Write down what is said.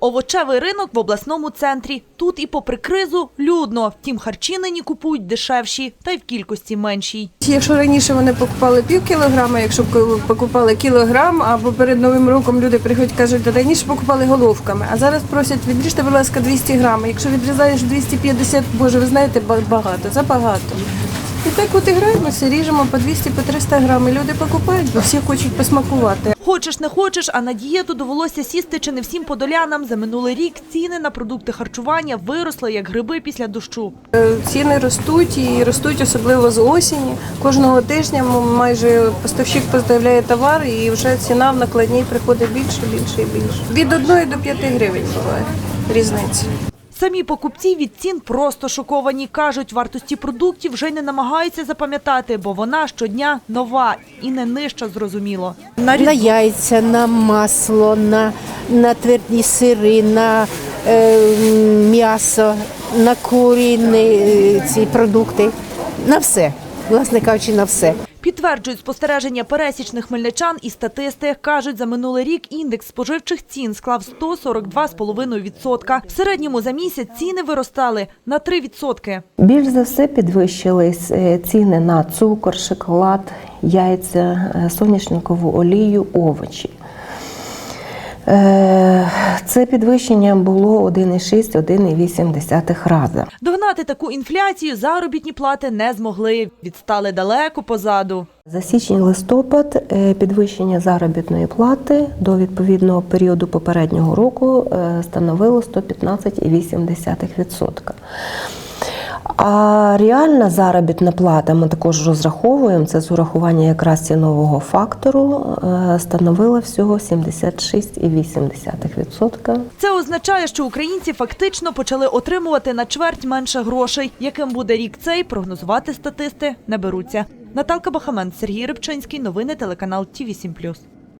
Овочевий ринок в обласному центрі. Тут і попри кризу людно. Втім, харчі нині купують дешевші та й в кількості меншій. Якщо раніше вони покупали пів кілограма, якщо покупали кілограм, або перед новим роком люди приходять кажуть, раніше покупали головками, а зараз просять відріжте, будь ласка, 200 грам. Якщо відрізаєш 250, боже, ви знаєте, багато, забагато. І так от і граємося, ріжемо по 200 по 300 грам. І люди покупають, бо всі хочуть посмакувати. Хочеш не хочеш, а на дієту довелося сісти чи не всім подолянам. За минулий рік ціни на продукти харчування виросли як гриби після дощу. Е, Ціни ростуть і ростуть особливо з осені. Кожного тижня майже поставщик поставляє товар, і вже ціна в накладній приходить більше, більше і більше. Від 1 до 5 гривень буває різниця. Самі покупці від цін просто шоковані. Кажуть, вартості продуктів вже й не намагаються запам'ятати, бо вона щодня нова і не нижча, зрозуміло. на яйця, на масло, на, на тверді сири, на е, м'ясо, на куріні е, ці продукти, на все. Власне кажучи, на все. Підтверджують спостереження пересічних хмельничан і статисти. Кажуть, за минулий рік індекс споживчих цін склав 142,5%. В середньому за місяць ціни виростали на 3%. Більш за все підвищились е, ціни на цукор, шоколад, яйця, е, соняшникову олію, овочі. Е, Це підвищення було 1,6-1,8 рази. Догнати таку інфляцію заробітні плати не змогли. Відстали далеко позаду. За січень-листопад е, підвищення заробітної плати до відповідного періоду попереднього року е, становило 115,8%. А реальна заробітна плата, ми також розраховуємо, це з урахування якраз цінового фактору, е, становила всього 76,8%. Це означає, що українці фактично почали отримувати на чверть менше грошей. Яким буде рік цей, прогнозувати статисти не беруться. Наталка Бахамен, Сергій Рибчинський. Новини телеканал Ті 7